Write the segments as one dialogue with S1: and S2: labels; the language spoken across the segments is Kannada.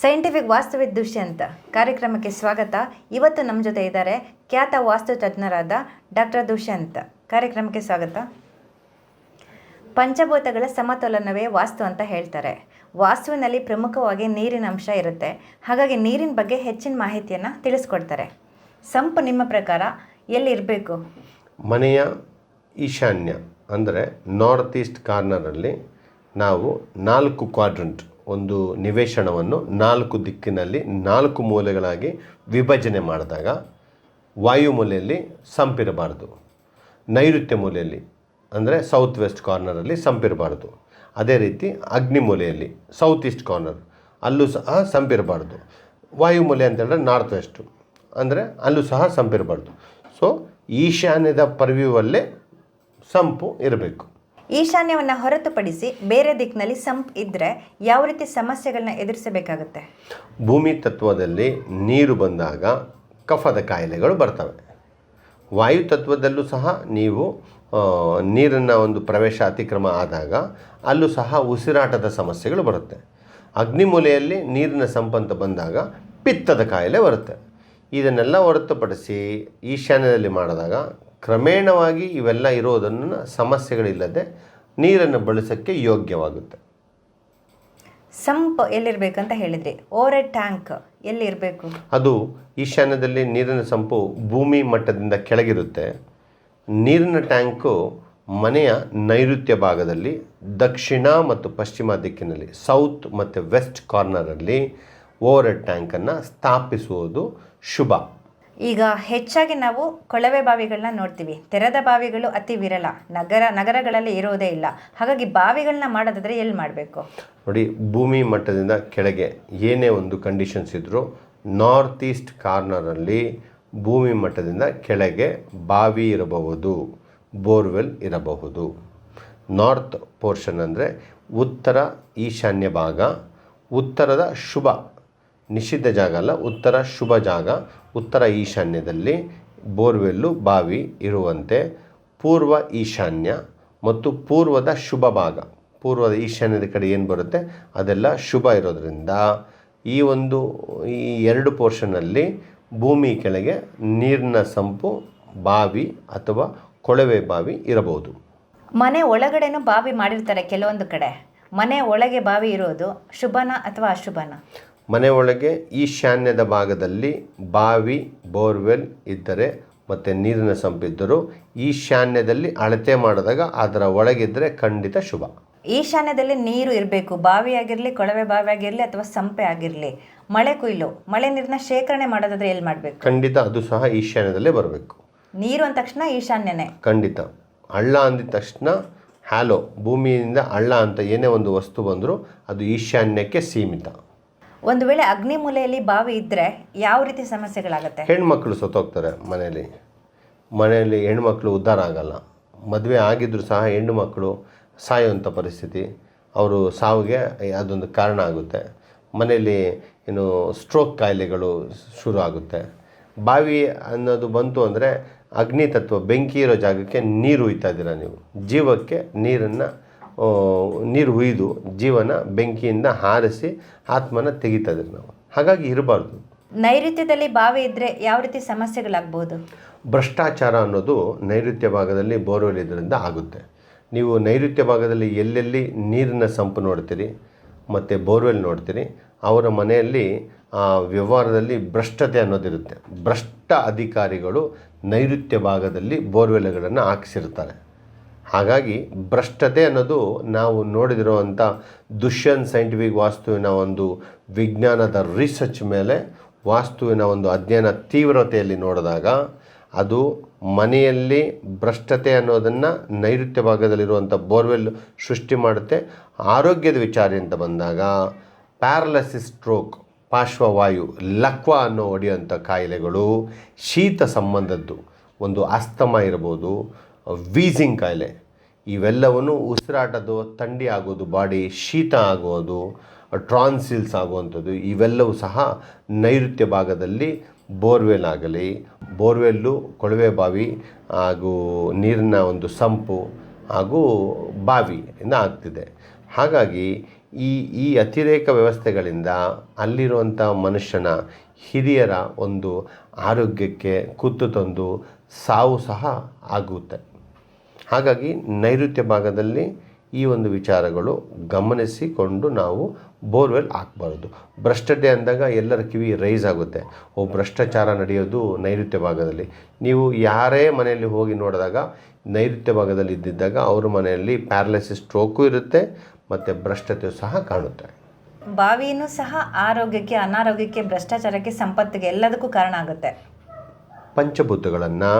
S1: ಸೈಂಟಿಫಿಕ್ ವಾಸ್ತುವಿದ್ ದುಷ್ಯಂತ ಕಾರ್ಯಕ್ರಮಕ್ಕೆ ಸ್ವಾಗತ. ಇವತ್ತು ನಮ್ಮ ಜೊತೆ ಇದ್ದಾರೆ ಖ್ಯಾತ ವಾಸ್ತು ತಜ್ಞರಾದ ಡಾಕ್ಟರ್ ದುಷ್ಯಂತ ಕಾರ್ಯಕ್ರಮಕ್ಕೆ ಸ್ವಾಗತ. ಪಂಚಭೂತಗಳ ಸಮತೋಲನವೇ ವಾಸ್ತು ಅಂತ ಹೇಳ್ತಾರೆ. ವಾಸ್ತುವಿನಲ್ಲಿ ಪ್ರಮುಖವಾಗಿ ನೀರಿನ ಅಂಶ ಇರುತ್ತೆ. ಹಾಗಾಗಿ ನೀರಿನ ಬಗ್ಗೆ ಹೆಚ್ಚಿನ ಮಾಹಿತಿಯನ್ನು ತಿಳಿಸ್ಕೊಡ್ತಾರೆ. ಸಂಪು ನಿಮ್ಮ ಪ್ರಕಾರ ಎಲ್ಲಿರಬೇಕು?
S2: ಮನೆಯ ಈಶಾನ್ಯ, ಅಂದರೆ ನಾರ್ತ್ ಈಸ್ಟ್ ಕಾರ್ನರಲ್ಲಿ ನಾವು ನಾಲ್ಕು ಕ್ವಾಡ್ರಂಟ್ ಒಂದು ನಿವೇಶನವನ್ನು ನಾಲ್ಕು ದಿಕ್ಕಿನಲ್ಲಿ, ನಾಲ್ಕು ಮೂಲೆಗಳಾಗಿ ವಿಭಜನೆ ಮಾಡಿದಾಗ ವಾಯುಮೂಲೆಯಲ್ಲಿ ಸಂಪಿರಬಾರ್ದು. ನೈಋತ್ಯ ಮೂಲೆಯಲ್ಲಿ, ಅಂದರೆ ಸೌತ್ ವೆಸ್ಟ್ ಕಾರ್ನರಲ್ಲಿ ಸಂಪಿರಬಾರ್ದು. ಅದೇ ರೀತಿ ಅಗ್ನಿ ಮೂಲೆಯಲ್ಲಿ ಸೌತ್ ಈಸ್ಟ್ ಕಾರ್ನರ್ ಅಲ್ಲೂ ಸಹ ಸಂಪಿರಬಾರ್ದು. ವಾಯುಮೂಲೆ ಅಂತ ಹೇಳಿದ್ರೆ ನಾರ್ತ್ ವೆಸ್ಟು ಅಂದರೆ ಅಲ್ಲೂ ಸಹ ಸಂಪಿರಬಾರ್ದು. ಸೊ ಈಶಾನ್ಯದ ಪರ್ವ್ಯೂವಲ್ಲೇ ಸಂಪು ಇರಬೇಕು.
S1: ಈಶಾನ್ಯವನ್ನು ಹೊರತುಪಡಿಸಿ ಬೇರೆ ದಿಕ್ಕಿನಲ್ಲಿ ಸಂಪ್ ಇದ್ದರೆ ಯಾವ ರೀತಿ ಸಮಸ್ಯೆಗಳನ್ನ ಎದುರಿಸಬೇಕಾಗುತ್ತೆ?
S2: ಭೂಮಿ ತತ್ವದಲ್ಲಿ ನೀರು ಬಂದಾಗ ಕಫದ ಕಾಯಿಲೆಗಳು ಬರ್ತವೆ. ವಾಯು ತತ್ವದಲ್ಲೂ ಸಹ ನೀವು ನೀರನ್ನು ಒಂದು ಪ್ರವೇಶ ಅತಿಕ್ರಮ ಆದಾಗ ಅಲ್ಲೂ ಸಹ ಉಸಿರಾಟದ ಸಮಸ್ಯೆಗಳು ಬರುತ್ತೆ. ಅಗ್ನಿಮೂಲೆಯಲ್ಲಿ ನೀರಿನ ಸಂಪಂತ ಬಂದಾಗ ಪಿತ್ತದ ಕಾಯಿಲೆ ಬರುತ್ತೆ. ಇದನ್ನೆಲ್ಲ ಹೊರತುಪಡಿಸಿ ಈಶಾನ್ಯದಲ್ಲಿ ಮಾಡಿದಾಗ ಕ್ರಮೇಣವಾಗಿ ಇವೆಲ್ಲ ಇರೋದನ್ನು ಸಮಸ್ಯೆಗಳಿಲ್ಲದೆ ನೀರನ್ನು ಬಳಸೋಕ್ಕೆ ಯೋಗ್ಯವಾಗುತ್ತೆ.
S1: ಸಂಪ್ ಎಲ್ಲಿರ್ಬೇಕಂತ ಹೇಳಿದ್ರಿ? ಓರೆ ಟ್ಯಾಂಕ್ ಎಲ್ಲಿರಬೇಕು?
S2: ಅದು ಈಶಾನ್ಯದಲ್ಲಿ ನೀರಿನ ಸಂಪು ಭೂಮಿ ಮಟ್ಟದಿಂದ ಕೆಳಗಿರುತ್ತೆ. ನೀರಿನ ಟ್ಯಾಂಕು ಮನೆಯ ನೈಋತ್ಯ ಭಾಗದಲ್ಲಿ ದಕ್ಷಿಣ ಮತ್ತು ಪಶ್ಚಿಮ ದಿಕ್ಕಿನಲ್ಲಿ ಸೌತ್ ಮತ್ತು ವೆಸ್ಟ್ ಕಾರ್ನರಲ್ಲಿ ಓವರ್ ಟ್ಯಾಂಕನ್ನು ಸ್ಥಾಪಿಸುವುದು ಶುಭ.
S1: ಈಗ ಹೆಚ್ಚಾಗಿ ನಾವು ಕೊಳವೆ ಬಾವಿಗಳನ್ನ ನೋಡ್ತೀವಿ. ತೆರೆದ ಬಾವಿಗಳು ಅತಿ ವಿರಳ. ನಗರ, ನಗರಗಳಲ್ಲಿ ಇರೋದೇ ಇಲ್ಲ. ಹಾಗಾಗಿ ಬಾವಿಗಳನ್ನ ಮಾಡೋದಾದ್ರೆ ಎಲ್ಲಿ ಮಾಡಬೇಕು?
S2: ನೋಡಿ, ಭೂಮಿ ಮಟ್ಟದಿಂದ ಕೆಳಗೆ ಏನೇ ಒಂದು ಕಂಡೀಷನ್ಸ್ ಇದ್ದರೂ ನಾರ್ತ್ ಈಸ್ಟ್ ಕಾರ್ನರಲ್ಲಿ ಭೂಮಿ ಮಟ್ಟದಿಂದ ಕೆಳಗೆ ಬಾವಿ ಇರಬಹುದು ಬೋರ್ವೆಲ್ ಇರಬಹುದು. ನಾರ್ತ್ ಪೋರ್ಷನ್ ಅಂದರೆ ಉತ್ತರ ಈಶಾನ್ಯ ಭಾಗ, ಉತ್ತರದ ಶುಭ. ನಿಷಿದ್ಧ ಜಾಗ ಅಲ್ಲ, ಉತ್ತರ ಶುಭ ಜಾಗ. ಉತ್ತರ ಈಶಾನ್ಯದಲ್ಲಿ ಬೋರ್ವೆಲ್ಲು ಬಾವಿ ಇರುವಂತೆ ಪೂರ್ವ ಈಶಾನ್ಯ ಮತ್ತು ಪೂರ್ವದ ಶುಭ ಭಾಗ. ಪೂರ್ವದ ಈಶಾನ್ಯದ ಕಡೆ ಏನು ಬರುತ್ತೆ? ಅದೆಲ್ಲ ಶುಭ ಇರೋದರಿಂದ ಈ ಒಂದು, ಈ ಎರಡು ಪೋರ್ಷನಲ್ಲಿ ಭೂಮಿ ಕೆಳಗೆ ನೀರಿನ ಸಂಪು, ಬಾವಿ ಅಥವಾ ಕೊಳವೆ ಬಾವಿ ಇರಬಹುದು.
S1: ಮನೆ ಒಳಗಡೆನೂ ಬಾವಿ ಮಾಡಿರ್ತಾರೆ ಕೆಲವೊಂದು ಕಡೆ. ಮನೆ ಒಳಗೆ ಬಾವಿ ಇರೋದು ಶುಭನ ಅಥವಾ ಅಶುಭನ?
S2: ಮನೆ ಒಳಗೆ ಈಶಾನ್ಯದ ಭಾಗದಲ್ಲಿ ಬಾವಿ ಬೋರ್ವೆಲ್ ಇದ್ದರೆ ಮತ್ತು ನೀರಿನ ಸಂಪಿದ್ದರೂ ಈಶಾನ್ಯದಲ್ಲಿ ಅಳತೆ ಮಾಡಿದಾಗ ಅದರ ಒಳಗಿದ್ದರೆ ಖಂಡಿತ ಶುಭ.
S1: ಈಶಾನ್ಯದಲ್ಲಿ ನೀರು ಇರಬೇಕು. ಬಾವಿ ಆಗಿರಲಿ ಕೊಳವೆ ಬಾವಿ ಆಗಿರಲಿ ಅಥವಾ ಸಂಪೆ ಆಗಿರಲಿ ಮಳೆ ಕೊಯ್ಲು ಮಳೆ ನೀರಿನ ಶೇಖರಣೆ ಮಾಡೋದಾದ್ರೆ ಎಲ್ಲಿ ಮಾಡಬೇಕು?
S2: ಖಂಡಿತ ಅದು ಸಹ ಈಶಾನ್ಯದಲ್ಲೇ ಬರಬೇಕು.
S1: ನೀರು ಅಂದ ತಕ್ಷಣ ಈಶಾನ್ಯನೇ.
S2: ಖಂಡಿತ. ಹಳ್ಳ ಅಂದಿದ ತಕ್ಷಣ ಹ್ಯಾಲೋ ಭೂಮಿಯಿಂದ ಹಳ್ಳ ಅಂತ ಏನೇ ಒಂದು ವಸ್ತು ಬಂದರೂ ಅದು ಈಶಾನ್ಯಕ್ಕೆ ಸೀಮಿತ.
S1: ಒಂದು ವೇಳೆ ಅಗ್ನಿ ಮೂಲೆಯಲ್ಲಿ ಬಾವಿ ಇದ್ದರೆ ಯಾವ ರೀತಿ ಸಮಸ್ಯೆಗಳಾಗುತ್ತೆ?
S2: ಹೆಣ್ಮಕ್ಳು ಸತ್ತೋಗ್ತಾರೆ ಮನೆಯಲ್ಲಿ. ಮನೆಯಲ್ಲಿ ಹೆಣ್ಮಕ್ಳು ಉದ್ಧಾರ ಆಗಲ್ಲ. ಮದುವೆ ಆಗಿದ್ದರೂ ಸಹ ಹೆಣ್ಣು ಮಕ್ಕಳು ಸಾಯುವಂಥ ಪರಿಸ್ಥಿತಿ. ಅವರು ಸಾವಿಗೆ ಅದೊಂದು ಕಾರಣ ಆಗುತ್ತೆ. ಮನೆಯಲ್ಲಿ ಏನು ಸ್ಟ್ರೋಕ್ ಕಾಯಿಲೆಗಳು ಶುರು ಆಗುತ್ತೆ. ಬಾವಿ ಅನ್ನೋದು ಬಂತು ಅಂದರೆ ಅಗ್ನಿ ತತ್ವ ಬೆಂಕಿ ಇರೋ ಜಾಗಕ್ಕೆ ನೀರು ಹುಯ್ತಾ ಇದ್ದೀರಾ ನೀವು? ಜೀವಕ್ಕೆ ನೀರನ್ನು ನೀರು ಹುಯ್ದು ಜೀವನ ಬೆಂಕಿಯಿಂದ ಹಾರಿಸಿ ಆತ್ಮನ ತೆಗಿತದೆ ನಾವು. ಹಾಗಾಗಿ ಇರಬಾರ್ದು.
S1: ನೈಋತ್ಯದಲ್ಲಿ ಬಾವಿ ಇದ್ದರೆ ಯಾವ ರೀತಿ ಸಮಸ್ಯೆಗಳಾಗ್ಬೋದು?
S2: ಭ್ರಷ್ಟಾಚಾರ ಅನ್ನೋದು ನೈಋತ್ಯ ಭಾಗದಲ್ಲಿ ಬೋರ್ವೆಲ್ ಇದರಿಂದ ಆಗುತ್ತೆ. ನೀವು ನೈಋತ್ಯ ಭಾಗದಲ್ಲಿ ಎಲ್ಲೆಲ್ಲಿ ನೀರಿನ ಸಂಪು ನೋಡ್ತೀರಿ ಮತ್ತು ಬೋರ್ವೆಲ್ ನೋಡ್ತೀರಿ ಅವರ ಮನೆಯಲ್ಲಿ ಆ ವ್ಯವಹಾರದಲ್ಲಿ ಭ್ರಷ್ಟತೆ ಅನ್ನೋದಿರುತ್ತೆ. ಭ್ರಷ್ಟ ಅಧಿಕಾರಿಗಳು ನೈಋತ್ಯ ಭಾಗದಲ್ಲಿ ಬೋರ್ವೆಲ್ಗಳನ್ನು ಹಾಕಿಸಿರ್ತಾರೆ. ಹಾಗಾಗಿ ಭ್ರಷ್ಟತೆ ಅನ್ನೋದು ನಾವು ನೋಡಿದಿರುವಂಥ ದುಷ್ಯನ್ ಸೈಂಟಿಫಿಕ್ ವಾಸ್ತುವಿನ ಒಂದು ವಿಜ್ಞಾನದ ರಿಸರ್ಚ್ ಮೇಲೆ ವಾಸ್ತುವಿನ ಒಂದು ಅಧ್ಯಯನ ತೀವ್ರತೆಯಲ್ಲಿ ನೋಡಿದಾಗ ಅದು ಮನೆಯಲ್ಲಿ ಭ್ರಷ್ಟತೆ ಅನ್ನೋದನ್ನು ನೈಋತ್ಯ ಭಾಗದಲ್ಲಿರುವಂಥ ಬೋರ್ವೆಲ್ ಸೃಷ್ಟಿ ಮಾಡುತ್ತೆ. ಆರೋಗ್ಯದ ವಿಚಾರ ಅಂತ ಬಂದಾಗ ಪ್ಯಾರಲಸಿಸ್ ಸ್ಟ್ರೋಕ್, ಪಾರ್ಶ್ವವಾಯು, ಲಕ್ವ ಅನ್ನೋ ಒಡೆಯುವಂಥ ಕಾಯಿಲೆಗಳು ಶೀತ ಸಂಬಂಧದ್ದು ಒಂದು ಅಸ್ತಮ ಇರ್ಬೋದು. ವೀಸಿಂಗ್ ಕಾಯಿಲೆ. ಇವೆಲ್ಲವನ್ನು ಉಸಿರಾಟದ ಥಂಡಿ ಆಗೋದು, ಬಾಡಿ ಶೀತ ಆಗೋದು, ಟ್ರಾನ್ಸಿಲ್ಸ್ ಆಗುವಂಥದ್ದು, ಇವೆಲ್ಲವೂ ಸಹ ನೈಋತ್ಯ ಭಾಗದಲ್ಲಿ ಬೋರ್ವೆಲ್ ಆಗಲಿ, ಬೋರ್ವೆಲ್ಲು, ಕೊಳವೆ ಬಾವಿ ಹಾಗೂ ನೀರಿನ ಒಂದು ಸಂಪು ಹಾಗೂ ಬಾವಿಯಿಂದ ಆಗ್ತಿದೆ. ಹಾಗಾಗಿ ಈ ಈ ಅತಿರೇಕ ವ್ಯವಸ್ಥೆಗಳಿಂದ ಅಲ್ಲಿರುವಂಥ ಮನುಷ್ಯನ ಹಿರಿಯರ ಒಂದು ಆರೋಗ್ಯಕ್ಕೆ ಕುತ್ತು ತಂದು ಸಾವು ಸಹ ಆಗುತ್ತೆ. ಹಾಗಾಗಿ ನೈಋತ್ಯ ಭಾಗದಲ್ಲಿ ಈ ಒಂದು ವಿಚಾರಗಳು ಗಮನಿಸಿಕೊಂಡು ನಾವು ಬೋರ್ವೆಲ್ ಹಾಕ್ಬಾರ್ದು. ಭ್ರಷ್ಟತೆ ಅಂದಾಗ ಎಲ್ಲರ ಕಿವಿ ರೈಸ್ ಆಗುತ್ತೆ. ಓ ಭ್ರಷ್ಟಾಚಾರ ನಡೆಯೋದು ನೈಋತ್ಯ ಭಾಗದಲ್ಲಿ. ನೀವು ಯಾರೇ ಮನೆಯಲ್ಲಿ ಹೋಗಿ ನೋಡಿದಾಗ ನೈಋತ್ಯ ಭಾಗದಲ್ಲಿ ಇದ್ದಿದ್ದಾಗ ಅವ್ರ ಮನೆಯಲ್ಲಿ ಪ್ಯಾರಲೈಸಿಸ್ ಸ್ಟ್ರೋಕು ಇರುತ್ತೆ ಮತ್ತು ಭ್ರಷ್ಟತೆಯು ಸಹ ಕಾಣುತ್ತೆ.
S1: ಬಾವಿಯೂ ಸಹ ಆರೋಗ್ಯಕ್ಕೆ ಅನಾರೋಗ್ಯಕ್ಕೆ ಭ್ರಷ್ಟಾಚಾರಕ್ಕೆ ಸಂಪತ್ತಿಗೆ ಎಲ್ಲದಕ್ಕೂ ಕಾರಣ ಆಗುತ್ತೆ.
S2: ಪಂಚಭೂತಗಳನ್ನು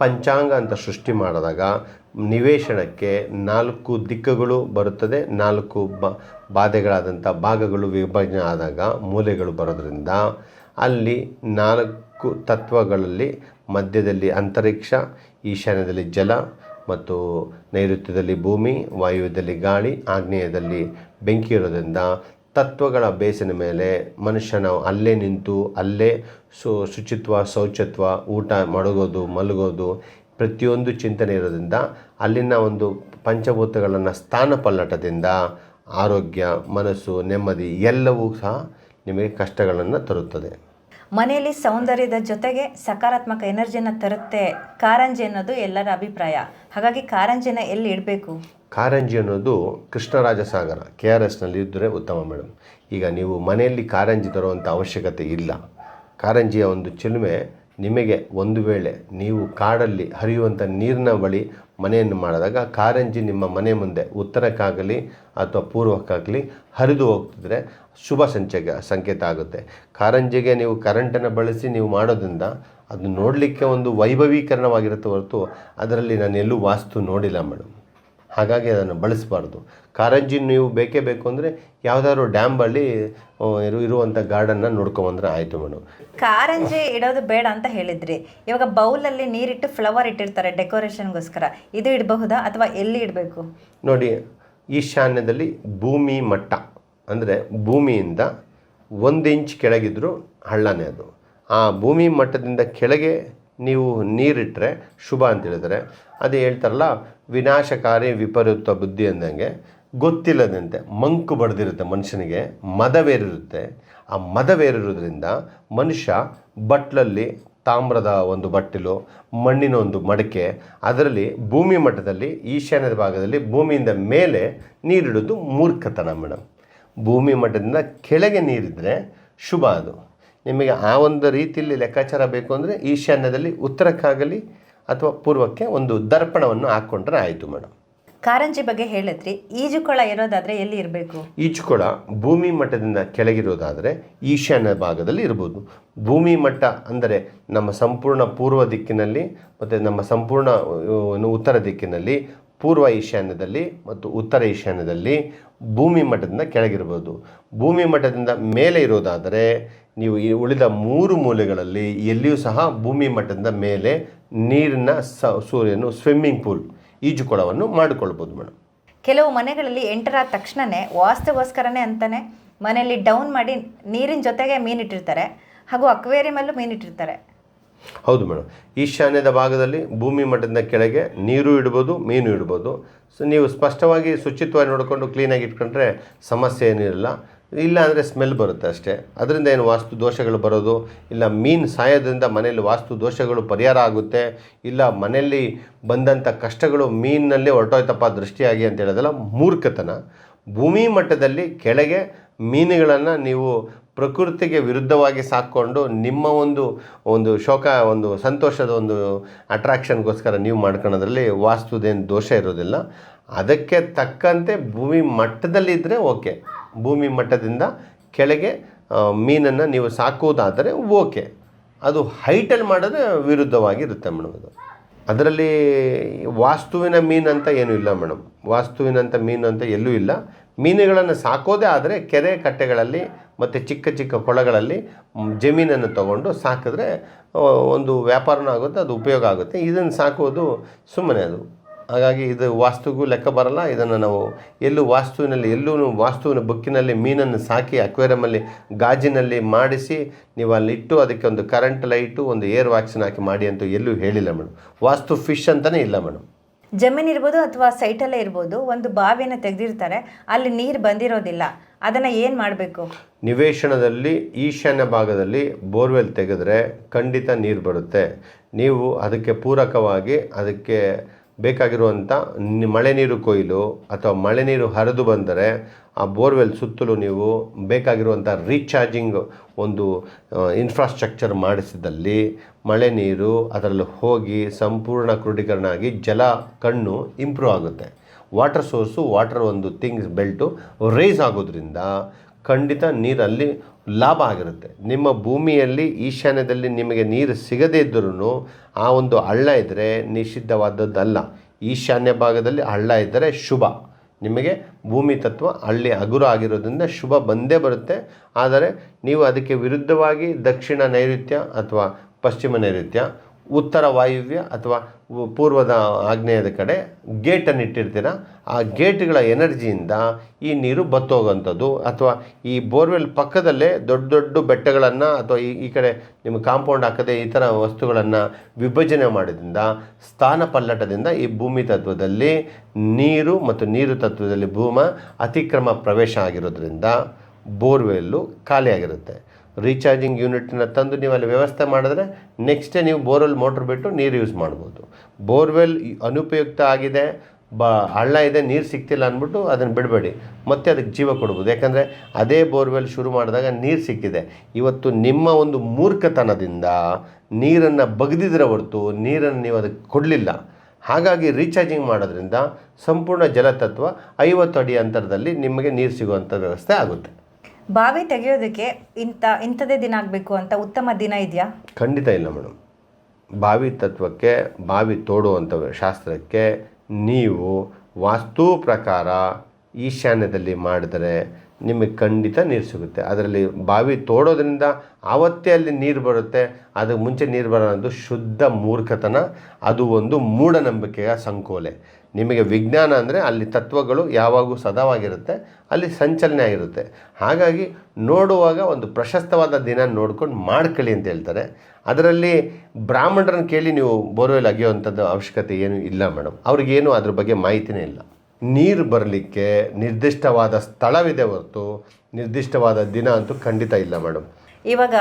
S2: ಪಂಚಾಂಗ ಅಂತ ಸೃಷ್ಟಿ ಮಾಡಿದಾಗ ನಿವೇಶನಕ್ಕೆ ನಾಲ್ಕು ದಿಕ್ಕುಗಳು ಬರುತ್ತದೆ, ನಾಲ್ಕು ಬ, ಬಾಧೆಗಳಾದಂಥ ಭಾಗಗಳು ವಿಭಜನೆ ಆದಾಗ ಮೂಲೆಗಳು ಬರೋದ್ರಿಂದ ಅಲ್ಲಿ ನಾಲ್ಕು ತತ್ವಗಳಲ್ಲಿ ಮಧ್ಯದಲ್ಲಿ ಅಂತರಿಕ್ಷ, ಈಶಾನ್ಯದಲ್ಲಿ ಜಲ ಮತ್ತು ನೈಋತ್ಯದಲ್ಲಿ ಭೂಮಿ, ವಾಯುವ್ಯದಲ್ಲಿ ಗಾಳಿ, ಆಗ್ನೇಯದಲ್ಲಿ ಬೆಂಕಿ ಇರೋದ್ರಿಂದ ತತ್ವಗಳ ಬೇಸಿನ ಮೇಲೆ ಮನುಷ್ಯನ ಅಲ್ಲೇ ನಿಂತು ಅಲ್ಲೇ ಸು, ಶುಚಿತ್ವ, ಶೌಚತ್ವ, ಊಟ ಮಡಗೋದು, ಮಲಗೋದು ಪ್ರತಿಯೊಂದು ಚಿಂತನೆ ಇರೋದ್ರಿಂದ ಅಲ್ಲಿನ ಒಂದು ಪಂಚಭೂತಗಳನ್ನು ಸ್ಥಾನ ಪಲ್ಲಟದಿಂದ ಆರೋಗ್ಯ ಮನಸ್ಸು ನೆಮ್ಮದಿ ಎಲ್ಲವೂ ಸಹ ನಿಮಗೆ ಕಷ್ಟಗಳನ್ನು ತರುತ್ತದೆ.
S1: ಮನೆಯಲ್ಲಿ ಸೌಂದರ್ಯದ ಜೊತೆಗೆ ಸಕಾರಾತ್ಮಕ ಎನರ್ಜಿಯನ್ನು ತರುತ್ತೆ. ಕಾರಂಜಿ ಅನ್ನೋದು ಎಲ್ಲರ ಅಭಿಪ್ರಾಯ. ಹಾಗಾಗಿ ಕಾರಂಜಿನ ಎಲ್ಲಿ ಇಡಬೇಕು?
S2: ಕಾರಂಜಿ ಅನ್ನೋದು ಕೃಷ್ಣರಾಜಸಾಗರ ಕೆ ಆರ್ ಎಸ್ನಲ್ಲಿ ಇದ್ದರೆ ಉತ್ತಮ ಮೇಡಮ್ ಈಗ ನೀವು ಮನೆಯಲ್ಲಿ ಕಾರಂಜಿ ತರುವಂಥ ಅವಶ್ಯಕತೆ ಇಲ್ಲ. ಕಾರಂಜಿಯ ಒಂದು ಚಿಲುಮೆ ನಿಮಗೆ ಒಂದು ವೇಳೆ ನೀವು ಕಾಡಲ್ಲಿ ಹರಿಯುವಂಥ ನೀರಿನ ಬಳಿ ಮನೆಯನ್ನು ಮಾಡಿದಾಗ ಕಾರಂಜಿ ನಿಮ್ಮ ಮನೆ ಮುಂದೆ ಉತ್ತರಕ್ಕಾಗಲಿ ಅಥವಾ ಪೂರ್ವಕ್ಕಾಗಲಿ ಹರಿದು ಹೋಗ್ತಿದ್ರೆ ಶುಭ ಸಂಚಯ, ಸಂಕೇತ ಆಗುತ್ತೆ. ಕಾರಂಜಿಗೆ ನೀವು ಕರೆಂಟನ್ನು ಬಳಸಿ ನೀವು ಮಾಡೋದ್ರಿಂದ ಅದು ನೋಡಲಿಕ್ಕೆ ಒಂದು ವೈಭವೀಕರಣವಾಗಿರುತ್ತೆ ಹೊರತು ಅದರಲ್ಲಿ ನಾನು ಎಲ್ಲೂ ವಾಸ್ತು ನೋಡಿಲ್ಲ ಮೇಡಮ್. ಹಾಗಾಗಿ ಅದನ್ನು ಬಳಸಬಾರ್ದು. ಕಾರಂಜಿ ನೀವು ಬೇಕೇ ಬೇಕು ಅಂದರೆ ಯಾವುದಾದ್ರು ಡ್ಯಾಮ್ ಬಳಿ ಆ, ಇರು ಇರುವಂಥ ಗಾರ್ಡನ್ನ ನೋಡ್ಕೊಂಬಂದ್ರೆ ಆಯಿತು ಮೇಡಮ್
S1: ಕಾರಂಜಿ ಇಡೋದು ಬೇಡ ಅಂತ ಹೇಳಿದ್ರಿ. ಇವಾಗ ಬೌಲಲ್ಲಿ ನೀರಿಟ್ಟು ಫ್ಲವರ್ ಇಟ್ಟಿರ್ತಾರೆ ಡೆಕೋರೇಷನ್ಗೋಸ್ಕರ. ಇದು ಇಡಬಹುದಾ ಅಥವಾ ಎಲ್ಲಿ ಇಡಬೇಕು?
S2: ನೋಡಿ ಈಶಾನ್ಯದಲ್ಲಿ ಭೂಮಿ ಮಟ್ಟ ಅಂದರೆ ಭೂಮಿಯಿಂದ ಒಂದು ಇಂಚ್ ಕೆಳಗಿದ್ರು ಹಳ್ಳನೇ ಅದು. ಆ ಭೂಮಿ ಮಟ್ಟದಿಂದ ಕೆಳಗೆ ನೀವು ನೀರಿಟ್ಟರೆ ಶುಭ ಅಂತ ಹೇಳಿದರೆ ಅದೇ ಹೇಳ್ತಾರಲ್ಲ, ವಿನಾಶಕಾರಿ ವಿಪರೀತ ಬುದ್ಧಿ ಅಂದಂಗೆ ಗೊತ್ತಿಲ್ಲದಂತೆ ಮಂಕು ಬಡ್ದಿರುತ್ತೆ ಮನುಷ್ಯನಿಗೆ, ಮದವೇರಿರುತ್ತೆ. ಆ ಮದವೇರಿರೋದ್ರಿಂದ ಮನುಷ್ಯ ಬಟ್ಲಲ್ಲಿ ತಾಮ್ರದ ಒಂದು ಬಟ್ಟಲು, ಮಣ್ಣಿನ ಒಂದು ಮಡಕೆ, ಅದರಲ್ಲಿ ಭೂಮಿ ಮಟ್ಟದಲ್ಲಿ, ಈಶಾನ್ಯದ ಭಾಗದಲ್ಲಿ ಭೂಮಿಯಿಂದ ಮೇಲೆ ನೀರಿಡೋದು ಮೂರ್ಖತನ ಮೇಡಮ್. ಭೂಮಿ ಮಟ್ಟದಿಂದ ಕೆಳಗೆ ನೀರಿದ್ದರೆ ಶುಭ ಅದು. ನಿಮಗೆ ಆ ಒಂದು ರೀತಿಯಲ್ಲಿ ಲೆಕ್ಕಾಚಾರ ಬೇಕು ಅಂದರೆ ಈಶಾನ್ಯದಲ್ಲಿ ಉತ್ತರಕ್ಕಾಗಲಿ ಅಥವಾ ಪೂರ್ವಕ್ಕೆ ಒಂದು ದರ್ಪಣವನ್ನು ಹಾಕ್ಕೊಂಡ್ರೆ ಆಯಿತು ಮೇಡಮ್.
S1: ಕಾರಂಜಿ ಬಗ್ಗೆ ಹೇಳಿದ್ರಿ. ಈಜುಕೊಳ ಇರೋದಾದರೆ ಎಲ್ಲಿ ಇರಬೇಕು?
S2: ಈಜುಕೊಳ ಭೂಮಿ ಮಟ್ಟದಿಂದ ಕೆಳಗಿರೋದಾದರೆ ಈಶಾನ್ಯ ಭಾಗದಲ್ಲಿ ಇರ್ಬೋದು. ಭೂಮಿ ಮಟ್ಟ ಅಂದರೆ ನಮ್ಮ ಸಂಪೂರ್ಣ ಪೂರ್ವ ದಿಕ್ಕಿನಲ್ಲಿ ಮತ್ತು ನಮ್ಮ ಸಂಪೂರ್ಣ ಉತ್ತರ ದಿಕ್ಕಿನಲ್ಲಿ ಪೂರ್ವ ಈಶಾನ್ಯದಲ್ಲಿ ಮತ್ತು ಉತ್ತರ ಈಶಾನ್ಯದಲ್ಲಿ ಭೂಮಿ ಮಟ್ಟದಿಂದ ಕೆಳಗಿರ್ಬೋದು. ಭೂಮಿ ಮಟ್ಟದಿಂದ ಮೇಲೆ ಇರೋದಾದರೆ ನೀವು ಈ ಉಳಿದ ಮೂರು ಮೂಲೆಗಳಲ್ಲಿ ಎಲ್ಲಿಯೂ ಸಹ ಭೂಮಿ ಮಟ್ಟದ ಮೇಲೆ ನೀರಿನ ಸ ಸೂರ್ಯನು ಸ್ವಿಮ್ಮಿಂಗ್ ಪೂಲ್ ಈಜುಕೊಳವನ್ನು ಮಾಡಿಕೊಳ್ಬೋದು ಮೇಡಮ್.
S1: ಕೆಲವು ಮನೆಗಳಲ್ಲಿ ಎಂಟರಾದ ಆದ ತಕ್ಷಣನೇ ವಾಸ್ತುಗೋಸ್ಕರನೇ ಅಂತಾನೆ ಮನೆಯಲ್ಲಿ ಡೌನ್ ಮಾಡಿ ನೀರಿನ ಜೊತೆಗೆ ಮೀನಿಟ್ಟಿರ್ತಾರೆ ಹಾಗೂ ಅಕ್ವೇರಿಯಮಲ್ಲೂ ಮೀನಿಟ್ಟಿರ್ತಾರೆ
S2: ಹೌದು ಮೇಡಮ್. ಈಶಾನ್ಯದ ಭಾಗದಲ್ಲಿ ಭೂಮಿ ಮಟ್ಟದ ಕೆಳಗೆ ನೀರು ಇಡ್ಬೋದು ಮೀನು ಇಡ್ಬೋದು. ಸೊ ನೀವು ಸ್ಪಷ್ಟವಾಗಿ ಶುಚಿತ್ವ ನೋಡಿಕೊಂಡು ಕ್ಲೀನಾಗಿ ಇಟ್ಕೊಂಡ್ರೆ ಸಮಸ್ಯೆ ಏನಿರಲ್ಲ. ಇಲ್ಲ ಅಂದರೆ ಸ್ಮೆಲ್ ಬರುತ್ತೆ ಅಷ್ಟೇ. ಅದರಿಂದ ಏನು ವಾಸ್ತು ದೋಷಗಳು ಬರೋದು? ಇಲ್ಲ ಮೀನು ಸಾಯೋದ್ರಿಂದ ಮನೆಯಲ್ಲಿ ವಾಸ್ತು ದೋಷಗಳು ಪರಿಹಾರ ಆಗುತ್ತೆ? ಇಲ್ಲ ಮನೆಯಲ್ಲಿ ಬಂದಂಥ ಕಷ್ಟಗಳು ಮೀನಿನಲ್ಲೇ ಹೊರಟೋಯ್ತಪ್ಪ ದೃಷ್ಟಿಯಾಗಿ ಅಂತ ಹೇಳೋದಲ್ಲ ಮೂರ್ಖತನ. ಭೂಮಿ ಮಟ್ಟದಲ್ಲಿ ಕೆಳಗೆ ಮೀನುಗಳನ್ನು ನೀವು ಪ್ರಕೃತಿಗೆ ವಿರುದ್ಧವಾಗಿ ಸಾಕ್ಕೊಂಡು ನಿಮ್ಮ ಒಂದು ಒಂದು ಶೋಕ, ಒಂದು ಸಂತೋಷದ ಒಂದು ಅಟ್ರಾಕ್ಷನ್ಗೋಸ್ಕರ ನೀವು ಮಾಡ್ಕೊಳೋದ್ರಲ್ಲಿ ವಾಸ್ತುದೇನು ದೋಷ ಇರೋದಿಲ್ಲ. ಅದಕ್ಕೆ ತಕ್ಕಂತೆ ಭೂಮಿ ಮಟ್ಟದಲ್ಲಿದ್ದರೆ ಓಕೆ. ಭೂಮಿ ಮಟ್ಟದಿಂದ ಕೆಳಗೆ ಮೀನನ್ನು ನೀವು ಸಾಕುವುದಾದರೆ ಓಕೆ. ಅದು ಹೈಟಲ್ಲಿ ಮಾಡಿದ್ರೆ ವಿರುದ್ಧವಾಗಿರುತ್ತೆ ಮೇಡಮ್ ಅದು. ಅದರಲ್ಲಿ ವಾಸ್ತುವಿನ ಮೀನು ಅಂತ ಏನೂ ಇಲ್ಲ ಮೇಡಮ್ ವಾಸ್ತುವಿನಂಥ ಮೀನು ಅಂತ ಎಲ್ಲೂ ಇಲ್ಲ. ಮೀನುಗಳನ್ನು ಸಾಕೋದೇ ಆದರೆ ಕೆರೆ ಕಟ್ಟೆಗಳಲ್ಲಿ ಮತ್ತು ಚಿಕ್ಕ ಚಿಕ್ಕ ಕೊಳಗಳಲ್ಲಿ ಜಮೀನನ್ನು ತಗೊಂಡು ಸಾಕಿದ್ರೆ ಒಂದು ವ್ಯಾಪಾರನೂ ಆಗುತ್ತೆ, ಅದು ಉಪಯೋಗ ಆಗುತ್ತೆ. ಇದನ್ನು ಸಾಕೋದು ಸುಮ್ಮನೆ ಅದು. ಹಾಗಾಗಿ ಇದು ವಾಸ್ತುಗೂ ಲೆಕ್ಕ ಬರಲ್ಲ. ಇದನ್ನು ನಾವು ಎಲ್ಲೂ ವಾಸ್ತುವಿನಲ್ಲಿ ಎಲ್ಲೂ ವಾಸ್ತುವಿನ ಬುಕ್ಕಿನಲ್ಲಿ ಮೀನನ್ನು ಸಾಕಿ ಅಕ್ವೇರಿಯಮಲ್ಲಿ ಗಾಜಿನಲ್ಲಿ ಮಾಡಿಸಿ ನೀವು ಅಲ್ಲಿ ಇಟ್ಟು ಅದಕ್ಕೆ ಒಂದು ಕರೆಂಟ್ ಲೈಟು ಒಂದು ಏರ್ ವ್ಯಾಕ್ಸಿನ್ ಹಾಕಿ ಮಾಡಿ ಅಂತ ಎಲ್ಲೂ ಹೇಳಿಲ್ಲ ಮೇಡಮ್. ವಾಸ್ತು ಫಿಶ್ ಅಂತಲೇ ಇಲ್ಲ ಮೇಡಮ್.
S1: ಜಮೀನು ಇರ್ಬೋದು ಅಥವಾ ಸೈಟಲ್ಲೇ ಇರ್ಬೋದು ಒಂದು ಬಾವಿಯನ್ನು ತೆಗೆದಿರ್ತಾರೆ ಅಲ್ಲಿ ನೀರು ಬಂದಿರೋದಿಲ್ಲ. ಅದನ್ನು ಏನು ಮಾಡಬೇಕು?
S2: ನಿವೇಶನದಲ್ಲಿ ಈಶಾನ್ಯ ಭಾಗದಲ್ಲಿ ಬೋರ್ವೆಲ್ ತೆಗೆದ್ರೆ ಖಂಡಿತ ನೀರು ಬರುತ್ತೆ. ನೀವು ಅದಕ್ಕೆ ಪೂರಕವಾಗಿ ಅದಕ್ಕೆ ಬೇಕಾಗಿರುವಂಥ ಮಳೆ ನೀರು ಕೊಯ್ಲು ಅಥವಾ ಮಳೆ ನೀರು ಹರಿದು ಬಂದರೆ ಆ ಬೋರ್ವೆಲ್ ಸುತ್ತಲೂ ನೀವು ಬೇಕಾಗಿರುವಂಥ ರೀಚಾರ್ಜಿಂಗ್ ಒಂದು ಇನ್ಫ್ರಾಸ್ಟ್ರಕ್ಚರ್ ಮಾಡಿಸಿದಲ್ಲಿ ಮಳೆ ನೀರು ಅದರಲ್ಲಿ ಹೋಗಿ ಸಂಪೂರ್ಣ ಕ್ರೋಢೀಕರಣ ಆಗಿ ಜಲ ಕಣ್ಣು ಇಂಪ್ರೂವ್ ಆಗುತ್ತೆ. ವಾಟರ್ ಸೋರ್ಸು ವಾಟರ್ ಒಂದು ಥಿಂಗ್ಸ್ ಬೆಲ್ಟು ರೇಸ್ ಆಗೋದ್ರಿಂದ ಖಂಡಿತ ನೀರಲ್ಲಿ ಲಾಭ ಆಗಿರುತ್ತೆ. ನಿಮ್ಮ ಭೂಮಿಯಲ್ಲಿ ಈಶಾನ್ಯದಲ್ಲಿ ನಿಮಗೆ ನೀರು ಸಿಗದೇ ಇದ್ದರೂ ಆ ಒಂದು ಹಳ್ಳ ಇದ್ದರೆ ನಿಷಿದ್ಧವಾದದ್ದಲ್ಲ. ಈಶಾನ್ಯ ಭಾಗದಲ್ಲಿ ಹಳ್ಳ ಇದ್ದರೆ ಶುಭ. ನಿಮಗೆ ಭೂಮಿ ತತ್ವ ಹಳ್ಳಿ ಹಗುರ ಆಗಿರೋದ್ರಿಂದ ಶುಭ ಬಂದೇ ಬರುತ್ತೆ. ಆದರೆ ನೀವು ಅದಕ್ಕೆ ವಿರುದ್ಧವಾಗಿ ದಕ್ಷಿಣ ನೈಋತ್ಯ ಅಥವಾ ಪಶ್ಚಿಮ ನೈಋತ್ಯ ಉತ್ತರ ವಾಯುವ್ಯ ಅಥವಾ ಪೂರ್ವದ ಆಗ್ನೇಯದ ಕಡೆ ಗೇಟನ್ನು ಇಟ್ಟಿರ್ತೀರ, ಆ ಗೇಟ್ಗಳ ಎನರ್ಜಿಯಿಂದ ಈ ನೀರು ಬತ್ತೋಗೋಂಥದ್ದು ಅಥವಾ ಈ ಬೋರ್ವೆಲ್ ಪಕ್ಕದಲ್ಲೇ ದೊಡ್ಡ ದೊಡ್ಡ ಬೆಟ್ಟಗಳನ್ನು ಅಥವಾ ಈ ಈ ಕಡೆ ನಿಮ್ಮ ಕಾಂಪೌಂಡ್ ಹಾಕದೆ ಈ ಥರ ವಸ್ತುಗಳನ್ನು ವಿಭಜನೆ ಮಾಡೋದ್ರಿಂದ, ಸ್ಥಾನ ಪಲ್ಲಟದಿಂದ ಈ ಭೂಮಿ ತತ್ವದಲ್ಲಿ ನೀರು ಮತ್ತು ನೀರು ತತ್ವದಲ್ಲಿ ಭೂಮ ಅತಿಕ್ರಮ ಪ್ರವೇಶ ಆಗಿರೋದ್ರಿಂದ ಬೋರ್ವೆಲ್ಲು ಖಾಲಿಯಾಗಿರುತ್ತೆ. ರೀಚಾರ್ಜಿಂಗ್ ಯೂನಿಟ್ನ ತಂದು ನೀವು ಅಲ್ಲಿ ವ್ಯವಸ್ಥೆ ಮಾಡಿದ್ರೆ ನೆಕ್ಸ್ಟೇ ನೀವು ಬೋರ್ವೆಲ್ ಮೋಟ್ರ್ ಬಿಟ್ಟು ನೀರು ಯೂಸ್ ಮಾಡ್ಬೋದು. ಬೋರ್ವೆಲ್ ಅನುಪಯುಕ್ತ ಆಗಿದೆ, ಬ, ಹಳ್ಳ ಇದೆ, ನೀರು ಸಿಗ್ತಿಲ್ಲ ಅಂದ್ಬಿಟ್ಟು ಅದನ್ನು ಬಿಡಬೇಡಿ. ಮತ್ತೆ ಅದಕ್ಕೆ ಜೀವ ಕೊಡ್ಬೋದು. ಯಾಕಂದರೆ ಅದೇ ಬೋರ್ವೆಲ್ ಶುರು ಮಾಡಿದಾಗ ನೀರು ಸಿಕ್ಕಿದೆ. ಇವತ್ತು ನಿಮ್ಮ ಒಂದು ಮೂರ್ಖತನದಿಂದ ನೀರನ್ನು ಬಗ್ದಿದ್ರೆ ಹೊರತು ನೀರನ್ನು ನೀವು ಅದಕ್ಕೆ ಕೊಡಲಿಲ್ಲ. ಹಾಗಾಗಿ ರೀಚಾರ್ಜಿಂಗ್ ಮಾಡೋದ್ರಿಂದ ಸಂಪೂರ್ಣ ಜಲತತ್ವ ಐವತ್ತು ಅಡಿ ಅಂತರದಲ್ಲಿ ನಿಮಗೆ ನೀರು ಸಿಗುವಂಥ ವ್ಯವಸ್ಥೆ ಆಗುತ್ತೆ.
S1: ಬಾವಿ ತೆಗೆಯೋದಕ್ಕೆ ಇಂಥ ಇಂಥದೇ ದಿನ ಆಗಬೇಕು ಅಂತ ಉತ್ತಮ ದಿನ ಇದೆಯಾ?
S2: ಖಂಡಿತ ಇಲ್ಲ ಮೇಡಮ್. ಬಾವಿ ತತ್ವಕ್ಕೆ, ಬಾವಿ ತೋಡುವಂಥ ಶಾಸ್ತ್ರಕ್ಕೆ ನೀವು ವಾಸ್ತು ಪ್ರಕಾರ ಈಶಾನ್ಯದಲ್ಲಿ ಮಾಡಿದರೆ ನಿಮಗೆ ಖಂಡಿತ ನೀರು ಸಿಗುತ್ತೆ. ಅದರಲ್ಲಿ ಬಾವಿ ತೋಡೋದ್ರಿಂದ ಆವತ್ತೇ ಅಲ್ಲಿ ನೀರು ಬರುತ್ತೆ. ಅದಕ್ಕೆ ಮುಂಚೆ ನೀರು ಬರೋದು ಶುದ್ಧ ಮೂರ್ಖತನ. ಅದು ಒಂದು ಮೂಢನಂಬಿಕೆಯ ಸಂಕೋಲೆ. ನಿಮಗೆ ವಿಜ್ಞಾನ ಅಂದರೆ ಅಲ್ಲಿ ತತ್ವಗಳು ಯಾವಾಗೂ ಸದಾವಾಗಿರುತ್ತೆ. ಅಲ್ಲಿ ಸಂಚಲನೆ ಆಗಿರುತ್ತೆ. ಹಾಗಾಗಿ ನೋಡುವಾಗ ಒಂದು ಪ್ರಶಸ್ತವಾದ ದಿನ ನೋಡ್ಕೊಂಡು ಮಾಡ್ಕೊಳ್ಳಿ ಅಂತ ಹೇಳ್ತಾರೆ. ಅದರಲ್ಲಿ ಬ್ರಾಹ್ಮಣರನ್ನು ಕೇಳಿ ನೀವು ಬೋರ್ವೆಲ್ ಅಗೆಯುವಂಥದ್ದು ಅವಶ್ಯಕತೆ ಏನೂ ಇಲ್ಲ ಮೇಡಮ್. ಅವ್ರಿಗೇನು ಅದ್ರ ಬಗ್ಗೆ ಮಾಹಿತಿನೇ ಇಲ್ಲ. ನೀರು ಬರಲಿಕ್ಕೆ ನಿರ್ದಿಷ್ಟವಾದ ಸ್ಥಳವಿದೆ ಹೊರತು ನಿರ್ದಿಷ್ಟವಾದ ದಿನ ಅಂತೂ ಖಂಡಿತ ಇಲ್ಲ ಮೇಡಮ್.
S1: ಇವಾಗ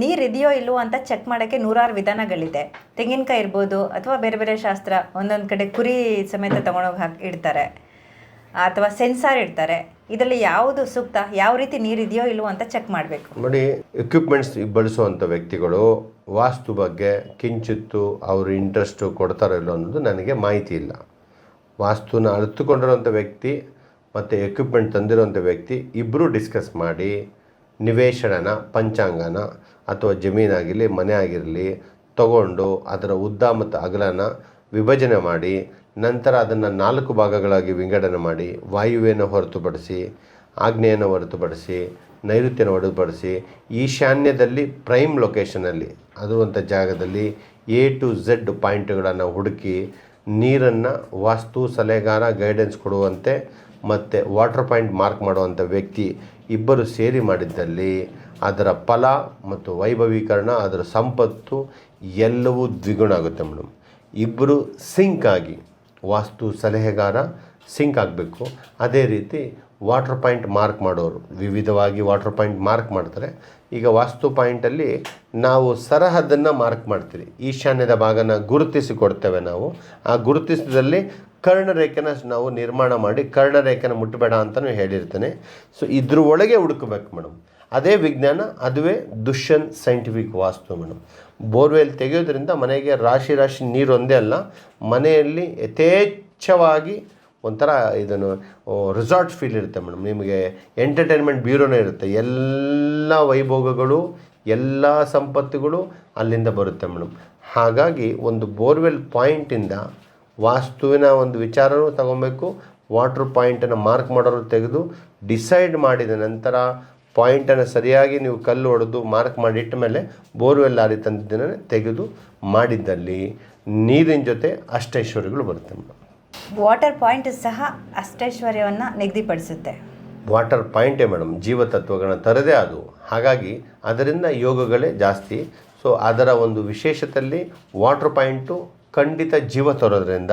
S1: ನೀರು ಇದೆಯೋ ಇಲ್ವೋ ಅಂತ ಚೆಕ್ ಮಾಡೋಕ್ಕೆ ನೂರಾರು ವಿಧಾನಗಳಿದೆ. ತೆಂಗಿನಕಾಯಿ ಇರ್ಬೋದು ಅಥವಾ ಬೇರೆ ಬೇರೆ ಶಾಸ್ತ್ರ ಒಂದೊಂದು ಕಡೆ ಕುರಿ ಸಮೇತ ತಗೊಂಡೋಗಿ ಹಾಕಿ ಇಡ್ತಾರೆ. ಅಥವಾ ಸೆನ್ಸಾರ್ ಇಡ್ತಾರೆ. ಇದರಲ್ಲಿ ಯಾವುದು ಸೂಕ್ತ ಯಾವ ರೀತಿ ನೀರು ಇದೆಯೋ ಇಲ್ವೋ ಅಂತ ಚೆಕ್ ಮಾಡಬೇಕು.
S2: ನೋಡಿ ಎಕ್ವಿಪ್ಮೆಂಟ್ಸ್ ಬಳಸುವಂಥ ವ್ಯಕ್ತಿಗಳು ವಾಸ್ತು ಬಗ್ಗೆ ಕಿಂಚಿತ್ತು ಅವರು ಇಂಟ್ರೆಸ್ಟು ಕೊಡ್ತಾರೋ ಇಲ್ಲೋ ಅನ್ನೋದು ನನಗೆ ಮಾಹಿತಿ ಇಲ್ಲ. ವಾಸ್ತುನ ಅರಿತುಕೊಂಡಿರೋಂಥ ವ್ಯಕ್ತಿ ಮತ್ತು ಎಕ್ವಿಪ್ಮೆಂಟ್ ತಂದಿರೋಂಥ ವ್ಯಕ್ತಿ ಇಬ್ಬರು ಡಿಸ್ಕಸ್ ಮಾಡಿ ನಿವೇಶನನ ಪಂಚಾಂಗನ ಅಥವಾ ಜಮೀನಾಗಿರಲಿ ಮನೆ ಆಗಿರಲಿ ತಗೊಂಡು ಅದರ ಉದ್ದ ಮತ್ತು ಅಗಲನ ವಿಭಜನೆ ಮಾಡಿ ನಂತರ ಅದನ್ನು ನಾಲ್ಕು ಭಾಗಗಳಾಗಿ ವಿಂಗಡಣೆ ಮಾಡಿ ವಾಯುವ್ಯನ ಹೊರತುಪಡಿಸಿ ಆಗ್ನೇಯನ ಹೊರತುಪಡಿಸಿ ನೈಋತ್ಯನ ಹೊರತುಪಡಿಸಿ ಈಶಾನ್ಯದಲ್ಲಿ ಪ್ರೈಮ್ ಲೊಕೇಶನಲ್ಲಿ ಅದು ಅಂಥ ಜಾಗದಲ್ಲಿ ಎ ಟು ಝೆಡ್ ಪಾಯಿಂಟ್ಗಳನ್ನು ಹುಡುಕಿ ನೀರನ್ನು ವಾಸ್ತು ಸಲಹೆಗಾರ ಗೈಡೆನ್ಸ್ ಕೊಡುವಂತೆ ಮತ್ತು ವಾಟರ್ ಪಾಯಿಂಟ್ ಮಾರ್ಕ್ ಮಾಡುವಂಥ ವ್ಯಕ್ತಿ ಇಬ್ಬರು ಸೇರಿ ಮಾಡಿದ್ದಲ್ಲಿ ಅದರ ಫಲ ಮತ್ತು ವೈಭವೀಕರಣ, ಅದರ ಸಂಪತ್ತು ಎಲ್ಲವೂ ದ್ವಿಗುಣ ಆಗುತ್ತೆ ಮೇಡಮ್ ಇಬ್ಬರು ಸಿಂಕ್ ಆಗಿ ವಾಸ್ತು ಸಲಹೆಗಾರ ಸಿಂಕ್ ಆಗಬೇಕು. ಅದೇ ರೀತಿ ವಾಟರ್ ಪಾಯಿಂಟ್ ಮಾರ್ಕ್ ಮಾಡೋರು. ವಿವಿಧವಾಗಿ ವಾಟರ್ ಪಾಯಿಂಟ್ ಮಾರ್ಕ್ ಮಾಡ್ತಾರೆ. ಈಗ ವಾಸ್ತು ಪಾಯಿಂಟಲ್ಲಿ ನಾವು ಸರಹದ್ದನ್ನು ಮಾರ್ಕ್ ಮಾಡ್ತೀರಿ. ಈಶಾನ್ಯದ ಭಾಗನ ಗುರುತಿಸಿ ಕೊಡ್ತೇವೆ ನಾವು. ಆ ಗುರುತಿಸಿದಲ್ಲಿ ಕರ್ಣರೇಖೆನ ನಾವು ನಿರ್ಮಾಣ ಮಾಡಿ ಕರ್ಣರೇಖೆನ ಮುಟ್ಟಬೇಡ ಅಂತಲೂ ಹೇಳಿರ್ತೇನೆ. ಸೊ ಇದ್ರ ಒಳಗೆ ಹುಡುಕಬೇಕು ಮೇಡಮ್. ಅದೇ ವಿಜ್ಞಾನ, ಅದುವೇ ದುಷ್ಯನ್ ಸೈಂಟಿಫಿಕ್ ವಾಸ್ತು ಮೇಡಮ್. ಬೋರ್ವೆಲ್ ತೆಗೆಯೋದ್ರಿಂದ ಮನೆಗೆ ರಾಶಿ ರಾಶಿ ನೀರು ಒಂದೇ ಅಲ್ಲ, ಮನೆಯಲ್ಲಿ ಯಥೇಚ್ಛವಾಗಿ ಒಂಥರ ಇದನ್ನು ರೆಸಾರ್ಟ್ ಫೀಲ್ ಇರುತ್ತೆ ಮೇಡಮ್. ನಿಮಗೆ ಎಂಟರ್ಟೈನ್ಮೆಂಟ್ ಬ್ಯೂರೋನೇ ಇರುತ್ತೆ. ಎಲ್ಲ ವೈಭೋಗಗಳು, ಎಲ್ಲ ಸಂಪತ್ತುಗಳು ಅಲ್ಲಿಂದ ಬರುತ್ತೆ ಮೇಡಮ್. ಹಾಗಾಗಿ ಒಂದು ಬೋರ್ವೆಲ್ ಪಾಯಿಂಟಿಂದ ವಾಸ್ತುವಿನ ಒಂದು ವಿಚಾರನೂ ತಗೊಬೇಕು, ವಾಟ್ರ್ ಪಾಯಿಂಟನ್ನು ಮಾರ್ಕ್ ಮಾಡೋರು ತೆಗೆದು ಡಿಸೈಡ್ ಮಾಡಿದ ನಂತರ ಪಾಯಿಂಟನ್ನು ಸರಿಯಾಗಿ ನೀವು ಕಲ್ಲು ಹೊಡೆದು ಮಾರ್ಕ್ ಮಾಡಿಟ್ಟ ಮೇಲೆ ಬೋರ್ವೆಲ್ ಲಾರಿ ತಂದಿದ್ದನ್ನು ತೆಗೆದು ಮಾಡಿದ್ದಲ್ಲಿ ನೀರಿನ ಜೊತೆ ಅಷ್ಟೈಶ್ವರ್ಯಗಳು ಬರುತ್ತೆ ಮೇಡಮ್.
S1: ವಾಟರ್ ಪಾಯಿಂಟ್ ಸಹ ಅಷ್ಟೈಶ್ವರ್ಯವನ್ನು ನಿಗದಿಪಡಿಸುತ್ತೆ.
S2: ವಾಟರ್ ಪಾಯಿಂಟೇ ಮೇಡಮ್ ಜೀವತತ್ವಗಳನ್ನ ತರದೇ ಅದು. ಹಾಗಾಗಿ ಅದರಿಂದ ಯೋಗಗಳೇ ಜಾಸ್ತಿ. ಸೊ ಅದರ ಒಂದು ವಿಶೇಷತೆಯಲ್ಲಿ ವಾಟರ್ ಪಾಯಿಂಟು ಖಂಡಿತ ಜೀವ ತರೋದ್ರಿಂದ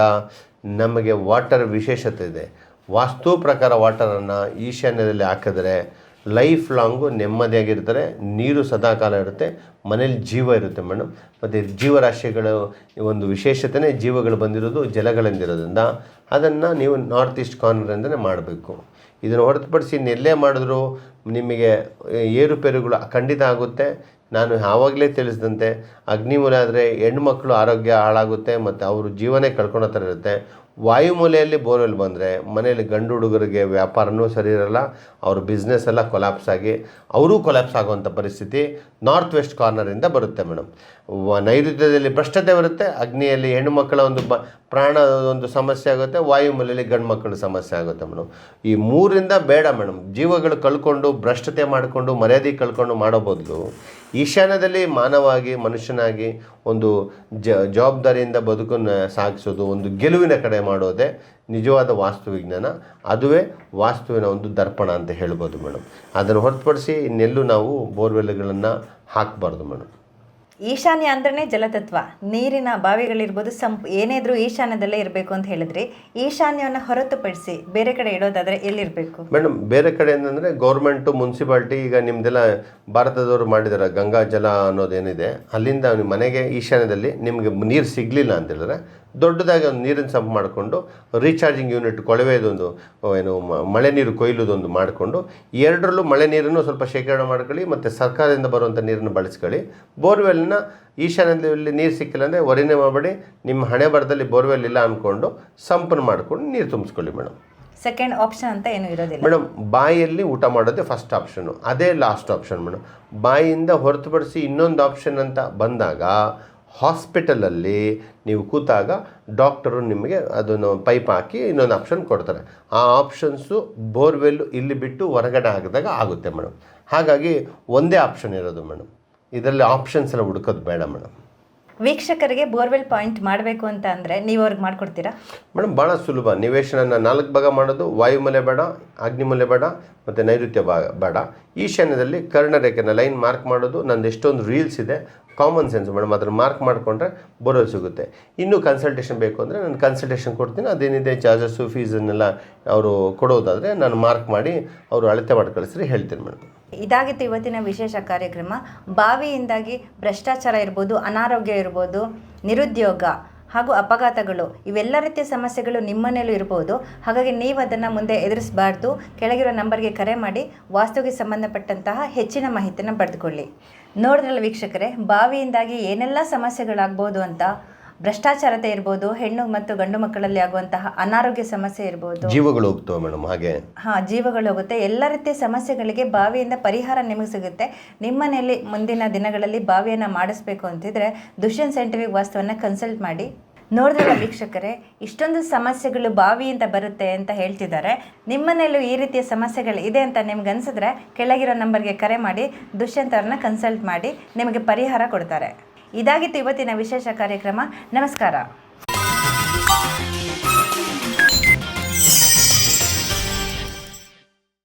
S2: ನಮಗೆ ವಾಟರ್ ವಿಶೇಷತೆ ಇದೆ. ವಾಸ್ತು ಪ್ರಕಾರ ವಾಟರನ್ನು ಈಶಾನ್ಯದಲ್ಲಿ ಹಾಕಿದ್ರೆ ಲೈಫ್ ಲಾಂಗು ನೆಮ್ಮದಿಯಾಗಿರ್ತಾರೆ, ನೀರು ಸದಾಕಾಲ ಇರುತ್ತೆ, ಮನೇಲಿ ಜೀವ ಇರುತ್ತೆ ಮೇಡಮ್. ಮತ್ತು ಜೀವರಾಶಿಗಳು, ಒಂದು ವಿಶೇಷತೆಯೇ ಜೀವಗಳು ಬಂದಿರೋದು ಜಲಗಳಿಂದಿರೋದ್ರಿಂದ ಅದನ್ನು ನೀವು ನಾರ್ತ್ ಈಸ್ಟ್ ಕಾರ್ನರಿಂದನೇ ಮಾಡಬೇಕು. ಇದನ್ನು ಹೊರತುಪಡಿಸಿ ಇನ್ನೆಲ್ಲೇ ಮಾಡಿದ್ರು ನಿಮಗೆ ಏರುಪೇರುಗಳು ಖಂಡಿತ ಆಗುತ್ತೆ. ನಾನು ಯಾವಾಗಲೇ ತಿಳಿಸಿದಂತೆ ಅಗ್ನಿಮೂಲ ಆದರೆ ಹೆಣ್ಮಕ್ಳು ಆರೋಗ್ಯ ಹಾಳಾಗುತ್ತೆ, ಮತ್ತು ಅವರು ಜೀವನೇ ಕಳ್ಕೊಳೋ ಥರ ಇರುತ್ತೆ. ವಾಯುಮೂಲೆಯಲ್ಲಿ ಬೋರ್ವೆಲ್ ಬಂದರೆ ಮನೆಯಲ್ಲಿ ಗಂಡು ಹುಡುಗರಿಗೆ ವ್ಯಾಪಾರನೂ ಸರಿ ಇರಲ್ಲ, ಅವ್ರ ಬಿಸ್ನೆಸ್ ಎಲ್ಲ ಕೊಲಾಪ್ಸ್ ಆಗಿ ಅವರೂ ಕೊಲಾಪ್ಸ್ ಆಗುವಂಥ ಪರಿಸ್ಥಿತಿ ನಾರ್ತ್ ವೆಸ್ಟ್ ಕಾರ್ನರಿಂದ ಬರುತ್ತೆ ಮೇಡಮ್ ನೈಋತ್ಯದಲ್ಲಿ ಭ್ರಷ್ಟತೆ ಬರುತ್ತೆ, ಅಗ್ನಿಯಲ್ಲಿ ಹೆಣ್ಣುಮಕ್ಕಳ ಒಂದು ಬ, ಪ್ರಾಣ ಒಂದು ಸಮಸ್ಯೆ ಆಗುತ್ತೆ, ವಾಯುಮೂಲೆಯಲ್ಲಿ ಗಂಡು ಮಕ್ಕಳ ಸಮಸ್ಯೆ ಆಗುತ್ತೆ ಮೇಡಮ್ ಈ ಮೂರಿಂದ ಬೇಡ ಮೇಡಮ್ ಜೀವಗಳು ಕಳ್ಕೊಂಡು ಭ್ರಷ್ಟತೆ ಮಾಡಿಕೊಂಡು ಮರ್ಯಾದೆ ಕಳ್ಕೊಂಡು ಮಾಡೋ ಬದಲು ಈಶಾನ್ಯದಲ್ಲಿ ಮಾನವಾಗಿ, ಮನುಷ್ಯನಾಗಿ ಒಂದು ಜ, ಜವಾಬ್ದಾರಿಯಿಂದ ಬದುಕನ್ನು ಸಾಗಿಸೋದು, ಒಂದು ಗೆಲುವಿನ ಕಡೆ ಮಾಡೋದೇ ನಿಜವಾದ ವಾಸ್ತುವಿಜ್ಞಾನ ಅದುವೇ ವಾಸ್ತುವಿನ ಒಂದು ದರ್ಪಣ ಅಂತ ಹೇಳ್ಬೋದು ಮೇಡಮ್. ಅದನ್ನು ಹೊರತುಪಡಿಸಿ ಇನ್ನೆಲ್ಲೂ ನಾವು ಬೋರ್ವೆಲ್ಗಳನ್ನು ಹಾಕಬಾರ್ದು ಮೇಡಮ್.
S1: ಈಶಾನ್ಯ ಅಂದ್ರೆ ಜಲತತ್ವ. ನೀರಿನ ಬಾವಿಗಳಿರ್ಬೋದು, ಸಂಪ್, ಏನೇ ಇದ್ರೂ ಈಶಾನ್ಯದಲ್ಲೇ ಇರಬೇಕು ಅಂತ ಹೇಳಿದ್ರಿ. ಈಶಾನ್ಯವನ್ನು ಹೊರತುಪಡಿಸಿ ಬೇರೆ ಕಡೆ ಇಡೋದಾದ್ರೆ ಎಲ್ಲಿರಬೇಕು?
S2: ಮೇಡಮ್, ಬೇರೆ ಕಡೆ ಅಂತಂದರೆ ಗೌರ್ಮೆಂಟು, ಮುನ್ಸಿಪಾಲ್ಟಿ ಈಗ ನಿಮ್ಮದೆಲ್ಲ ಭಾರತದವರು ಮಾಡಿದ್ದಾರೆ ಗಂಗಾ ಜಲ ಅನ್ನೋದೇನಿದೆ. ಅಲ್ಲಿಂದ ಮನೆಗೆ, ಈಶಾನ್ಯದಲ್ಲಿ ನಿಮಗೆ ನೀರು ಸಿಗಲಿಲ್ಲ ಅಂತ ಹೇಳಿದ್ರೆ ದೊಡ್ಡದಾಗಿ ಒಂದು ನೀರಿನ ಸಂಪ್ ಮಾಡಿಕೊಂಡು ರೀಚಾರ್ಜಿಂಗ್ ಯೂನಿಟ್ ಕೊಳವೆದೊಂದು ಏನು ಮಳೆ ನೀರು ಕೊಯ್ಲುದೊಂದು ಮಾಡಿಕೊಂಡು ಎರಡರಲ್ಲೂ ಮಳೆ ನೀರನ್ನು ಸ್ವಲ್ಪ ಶೇಖರಣೆ ಮಾಡ್ಕೊಳ್ಳಿ ಮತ್ತು ಸರ್ಕಾರದಿಂದ ಬರುವಂಥ ನೀರನ್ನು ಬಳಸ್ಕೊಳ್ಳಿ. ಬೋರ್ವೆಲ್ನ ಈಶಾನ್ಯದಲ್ಲಿ ನೀರು ಸಿಕ್ಕಿಲ್ಲ ಅಂದರೆ ವರಿನೇ ಮಾಡಬೇಡಿ. ನಿಮ್ಮ ಹಣೆ ಬರದಲ್ಲಿ ಬೋರ್ವೆಲ್ ಇಲ್ಲ ಅಂದ್ಕೊಂಡು ಸಂಪನ್ನು ಮಾಡ್ಕೊಂಡು ನೀರು ತುಂಬಿಸ್ಕೊಳ್ಳಿ ಮೇಡಮ್.
S1: ಸೆಕೆಂಡ್ ಆಪ್ಷನ್ ಅಂತ ಏನು ಇರೋದಿಲ್ಲ.
S2: ಮೇಡಮ್ ಬಾಯಲ್ಲಿ ಊಟ ಮಾಡೋದೇ ಫಸ್ಟ್ ಆಪ್ಷನು ಅದೇ ಲಾಸ್ಟ್ ಆಪ್ಷನ್ ಮೇಡಮ್. ಬಾಯಿಯಿಂದ ಹೊರತುಪಡಿಸಿ ಇನ್ನೊಂದು ಆಪ್ಷನ್ ಅಂತ ಬಂದಾಗ ಹಾಸ್ಪಿಟಲಲ್ಲಿ ನೀವು ಕೂತಾಗ ಡಾಕ್ಟರು ನಿಮಗೆ ಅದನ್ನು ಪೈಪ್ ಹಾಕಿ ಇನ್ನೊಂದು ಆಪ್ಷನ್ ಕೊಡ್ತಾರೆ. ಆ ಆಪ್ಷನ್ಸು ಬೋರ್ವೆಲ್ಲು ಇಲ್ಲಿ ಬಿಟ್ಟು ಹೊರಗಡೆ ಹಾಕಿದಾಗ ಆಗುತ್ತೆ ಮೇಡಮ್. ಹಾಗಾಗಿ ಒಂದೇ ಆಪ್ಷನ್ ಇರೋದು ಮೇಡಮ್. ಇದರಲ್ಲಿ ಆಪ್ಷನ್ಸ್ ಎಲ್ಲ ಹುಡುಕೋದು ಬೇಡ ಮೇಡಮ್.
S1: ವೀಕ್ಷಕರಿಗೆ ಬೋರ್ವೆಲ್ ಪಾಯಿಂಟ್ ಮಾಡಬೇಕು ಅಂತ ಅಂದರೆ ನೀವು ಅವ್ರಿಗೆ ಮಾಡಿಕೊಡ್ತೀರಾ?
S2: ಮೇಡಮ್ ಭಾಳ ಸುಲಭ. ನಿವೇಶನನ ನಾಲ್ಕು ಭಾಗ ಮಾಡೋದು ವಾಯುಮಲೆ ಬೇಡ ಅಗ್ನಿಮೂಲೆ ಬೇಡ, ಮತ್ತು ನೈಋತ್ಯ ಭಾಗ ಬೇಡ. ಈಶಾನ್ಯದಲ್ಲಿ ಕರ್ಣರೇಖೆನ ಲೈನ್ ಮಾರ್ಕ್ ಮಾಡೋದು, ನಂದು ಎಷ್ಟೊಂದು ರೀಲ್ಸ್ ಇದೆ ಕಾಮನ್ ಸೆನ್ಸ್ ಮೇಡಮ್ ಅದನ್ನು ಮಾರ್ಕ್ ಮಾಡಿಕೊಂಡ್ರೆ ಬೋರ್ವೆಲ್ ಸಿಗುತ್ತೆ. ಇನ್ನೂ ಕನ್ಸಲ್ಟೇಷನ್ ಬೇಕು ಅಂದರೆ ನಾನು ಕನ್ಸಲ್ಟೇಷನ್ ಕೊಡ್ತೀನಿ, ಅದೇನಿದೆ ಚಾರ್ಜಸ್ಸು ಫೀಸನ್ನೆಲ್ಲ ಅವರು ಕೊಡೋದಾದರೆ ನಾನು ಮಾರ್ಕ್ ಮಾಡಿ ಅವರು ಅಳತೆ ಮಾಡಿ ಕಳಿಸ್ರಿ, ಹೇಳ್ತೀನಿ ಮೇಡಮ್.
S1: ಇದಾಗಿತ್ತು ಇವತ್ತಿನ ವಿಶೇಷ ಕಾರ್ಯಕ್ರಮ. ಬಾವಿಯಿಂದಾಗಿ ಭ್ರಷ್ಟಾಚಾರ ಇರ್ಬೋದು, ಅನಾರೋಗ್ಯ ಇರ್ಬೋದು, ನಿರುದ್ಯೋಗ ಹಾಗೂ ಅಪಘಾತಗಳು, ಇವೆಲ್ಲ ರೀತಿಯ ಸಮಸ್ಯೆಗಳು ನಿಮ್ಮನೇಲೂ ಇರ್ಬೋದು. ಹಾಗಾಗಿ ನೀವು ಅದನ್ನು ಮುಂದೆ ಎದುರಿಸಬಾರ್ದು. ಕೆಳಗಿರೋ ನಂಬರ್ಗೆ ಕರೆ ಮಾಡಿ, ವಾಸ್ತುವಿಗೆ ಸಂಬಂಧಪಟ್ಟಂತಹ ಹೆಚ್ಚಿನ ಮಾಹಿತಿಯನ್ನು ಪಡೆದುಕೊಳ್ಳಿ. ನೋಡಿದ್ರಲ್ಲ ವೀಕ್ಷಕರೇ, ಬಾವಿಯಿಂದಾಗಿ ಏನೆಲ್ಲ ಸಮಸ್ಯೆಗಳಾಗ್ಬೋದು ಅಂತ ಭ್ರಷ್ಟಾಚಾರತೆ ಇರ್ಬೋದು ಹೆಣ್ಣು ಮತ್ತು ಗಂಡು ಮಕ್ಕಳಲ್ಲಿ ಆಗುವಂತಹ ಅನಾರೋಗ್ಯ ಸಮಸ್ಯೆ ಇರ್ಬೋದು.
S2: ಜೀವಗಳು ಹೋಗ್ತವೆ ಮೇಡಮ್ ಹಾಗೆ?
S1: ಹಾ ಜೀವಗಳು ಹೋಗುತ್ತೆ. ಎಲ್ಲ ರೀತಿಯ ಸಮಸ್ಯೆಗಳಿಗೆ ಬಾವಿಯಿಂದ ಪರಿಹಾರ ನಿಮಗೆ ಸಿಗುತ್ತೆ. ನಿಮ್ಮನೆಯಲ್ಲಿ ಮುಂದಿನ ದಿನಗಳಲ್ಲಿ ಬಾವಿಯನ್ನು ಮಾಡಿಸ್ಬೇಕು ಅಂತಿದ್ರೆ ದುಷ್ಯಂತ್ ಸೈಂಟಿಫಿಕ್ ವಾಸ್ತವನ್ನ ಕನ್ಸಲ್ಟ್ ಮಾಡಿ. ನೋಡಿದ್ರೆ ವೀಕ್ಷಕರೇ ಇಷ್ಟೊಂದು ಸಮಸ್ಯೆಗಳು ಬಾವಿಯಿಂದ ಬರುತ್ತೆ ಅಂತ ಹೇಳ್ತಿದ್ದಾರೆ. ನಿಮ್ಮನೆಯಲ್ಲೂ ಈ ರೀತಿಯ ಸಮಸ್ಯೆಗಳು ಇದೆ ಅಂತ ನಿಮ್ಗೆ ಅನ್ಸಿದ್ರೆ ಕೆಳಗಿರೋ ನಂಬರ್ಗೆ ಕರೆ ಮಾಡಿ ದುಷ್ಯಂತ್ ಅವ್ರನ್ನ ಕನ್ಸಲ್ಟ್ ಮಾಡಿ ನಿಮಗೆ ಪರಿಹಾರ ಕೊಡ್ತಾರೆ. ಇದಾಗಿತ್ತು ಇವತ್ತಿನ ವಿಶೇಷ ಕಾರ್ಯಕ್ರಮ. ನಮಸ್ಕಾರ.